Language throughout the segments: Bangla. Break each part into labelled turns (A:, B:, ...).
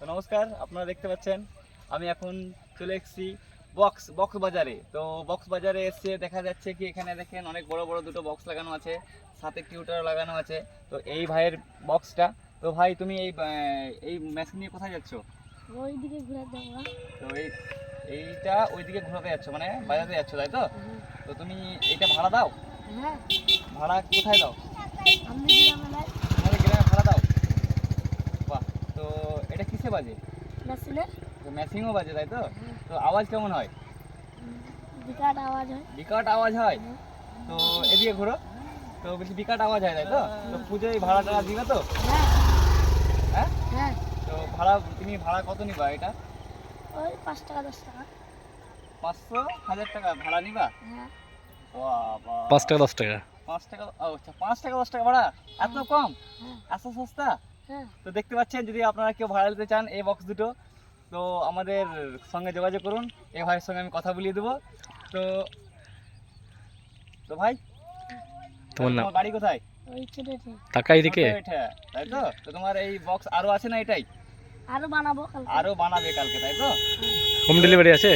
A: তো নমস্কার আপনারা দেখতে পাচ্ছেন আমি এখন চলে এসেছি বক্স বক্স বাজারে। তো বক্স বাজারে এসে দেখা যাচ্ছে কি এখানে দেখেন অনেক বড় বড় দুটো বক্স লাগানো আছে সাথে টিউটার লাগানো আছে। তো এই ভাইয়ের বক্সটা তো ভাই তুমি এই এই মেশিন নিয়ে কোথায় যাচ্ছ?
B: ওই দিকে ঘুরে যাব
A: তো এই এইটা ওইদিকে ঘোরাতে যাচ্ছ মানে বাজারে যাচ্ছ তাই তো? তো তুমি এটা ভাড়া দাও?
B: হ্যাঁ।
A: ভাড়া কোথায় দাও?
B: আমি গ্রামে নাই
A: তোমাদের গ্রামে ভাড়া দাও বাহ তো এটা কিসে বাজে?
B: মেশিনে?
A: তো ম্যাচিংও বাজে তাই তো? তো আওয়াজ কেমন হয়?
B: বিরাট আওয়াজ হয়।
A: বিকট আওয়াজ হয়? তো এদিকে ঘোরো। তো বেশি বিকট আওয়াজ হয় তাই তো? তো পুজোয় ভাড়া টাড়া দিবে তো?
B: হ্যাঁ।
A: হ্যাঁ?
B: হ্যাঁ।
A: তো ভাড়া তুমি ভাড়া কত নিবা এটা?
B: ওই পাঁচ টাকা দশ টাকা।
A: পাঁচশো হাজার টাকা ভাড়া নিবা?
B: হ্যাঁ।
C: পাঁচ টাকা দশ টাকা।
A: পাঁচ টাকা ও আচ্ছা পাঁচ টাকা দশ টাকা ভাড়া? এত কম? এত সস্তা?
B: হ্যাঁ
A: তো দেখতে পাচ্ছেন যদি আপনারা কেউ ভাড়া নিতে চান এই বক্স দুটো তো আমাদের সঙ্গে যোগাযোগ করুন। এই ভাইয়ের সঙ্গে আমি কথা বলিয়ে দেবো। তো তো ভাই
C: তোমার নাম?
A: বাড়ি কোথায়? ছোট এটা, তাই তো? তো তোমার এই বক্স আরও আছে না এটাই?
B: আরও বানাবো কালকে।
A: আরও বানাবে কালকে তাই তো?
C: হোম ডেলিভারি আছে?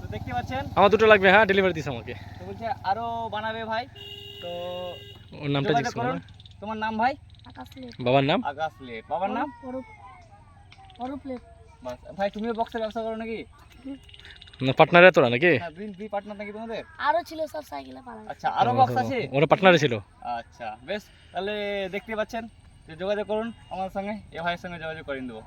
A: তো দেখতে পাচ্ছেন?
C: আমার দুটো লাগবে হ্যাঁ ডেলিভারি দিস আমাকে।
A: তো বলছে আরও বানাবে ভাই। তো
C: ওর নামটা জিজ্ঞেস
A: করুন। তোমার নাম ভাই?
B: আকাশ লেট
C: বাবার নাম?
A: আকাশ লেট বাবার নাম?
B: অরূপ অরূপ লেট
A: বাস ভাই তুমিও বক্সের ব্যবসা করো নাকি?
C: না পার্টনারে তোরা নাকি?
A: হ্যাঁ দুই দুই পার্টনার নাকি তোমাদের?
B: আরও ছিল সব সাইকেলে পালা
A: আচ্ছা আরও বক্স আছে?
C: ওরা পার্টনারে ছিল।
A: আচ্ছা বেশ তাহলে দেখতে পাচ্ছেন যে যোগাযোগ করুন আমার সঙ্গে এ ভাইয়ের সঙ্গে যোগাযোগ করে দেবো।